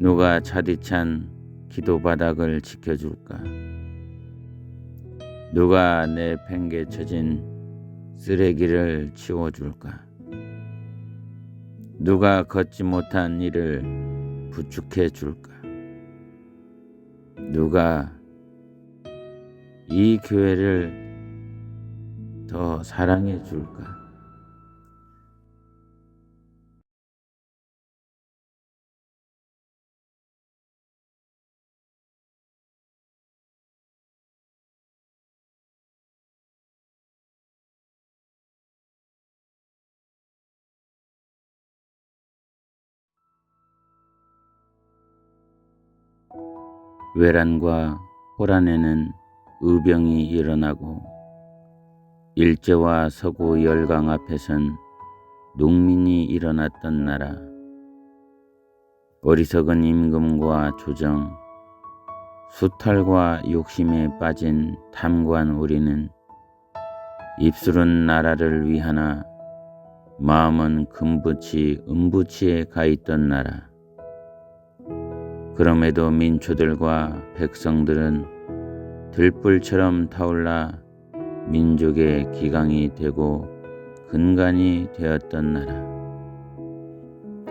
누가 차디찬 기도 바닥을 지켜줄까? 누가 내 팽개쳐진 쓰레기를 치워줄까? 누가 걷지 못한 이를 부축해 줄까? 누가 이 교회를 더 사랑해 줄까? 외란과 호란에는 의병이 일어나고 일제와 서구 열강 앞에선 농민이 일어났던 나라. 어리석은 임금과 조정, 수탈과 욕심에 빠진 탐관 우리는 입술은 나라를 위하나 마음은 금붙이 은붙이에 가 있던 나라. 그럼에도 민초들과 백성들은 들불처럼 타올라 민족의 기강이 되고 근간이 되었던 나라.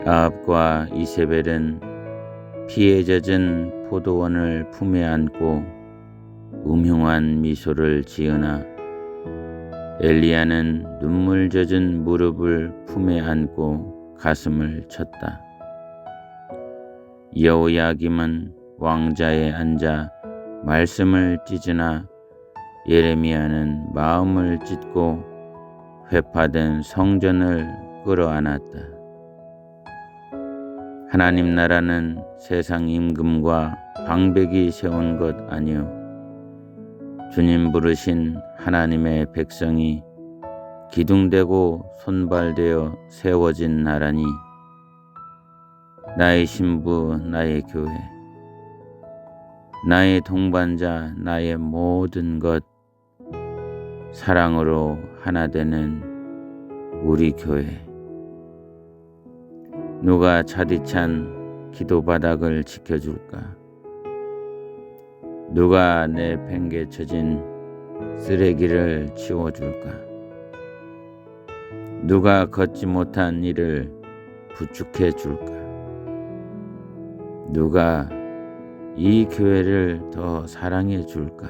아합과 이세벨은 피에 젖은 포도원을 품에 안고 음흉한 미소를 지으나 엘리야는 눈물 젖은 무릎을 품에 안고 가슴을 쳤다. 여호야김은 왕자에 앉아 말씀을 찢으나 예레미야는 마음을 찢고 회파된 성전을 끌어안았다. 하나님 나라는 세상 임금과 방백이 세운 것 아니요 주님 부르신 하나님의 백성이 기둥되고 손발되어 세워진 나라니 나의 신부 나의 교회 나의 동반자 나의 모든 것 사랑으로 하나 되는 우리 교회. 누가 차디찬 기도 바닥을 지켜줄까? 누가 내 팽개쳐진 쓰레기를 치워줄까? 누가 걷지 못한 이를 부축해 줄까 누가 이 교회를 더 사랑해 줄까?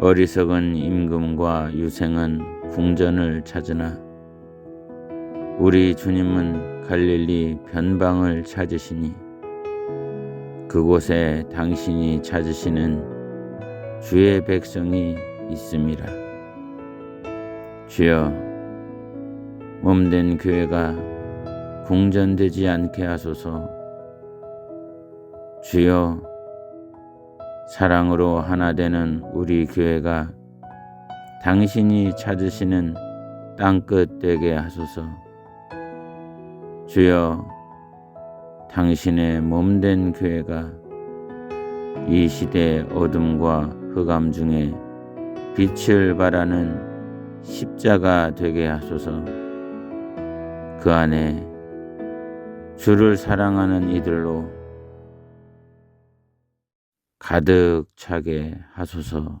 어리석은 임금과 유생은 궁전을 찾으나 우리 주님은 갈릴리 변방을 찾으시니 그곳에 당신이 찾으시는 주의 백성이 있음이라. 주여, 몸된 교회가 궁전되지 않게 하소서. 주여, 사랑으로 하나 되는 우리 교회가 당신이 찾으시는 땅끝 되게 하소서. 주여, 당신의 몸된 교회가 이 시대 어둠과 흑암 중에 빛을 발하는 십자가 되게 하소서. 그 안에 주를 사랑하는 이들로 가득 차게 하소서.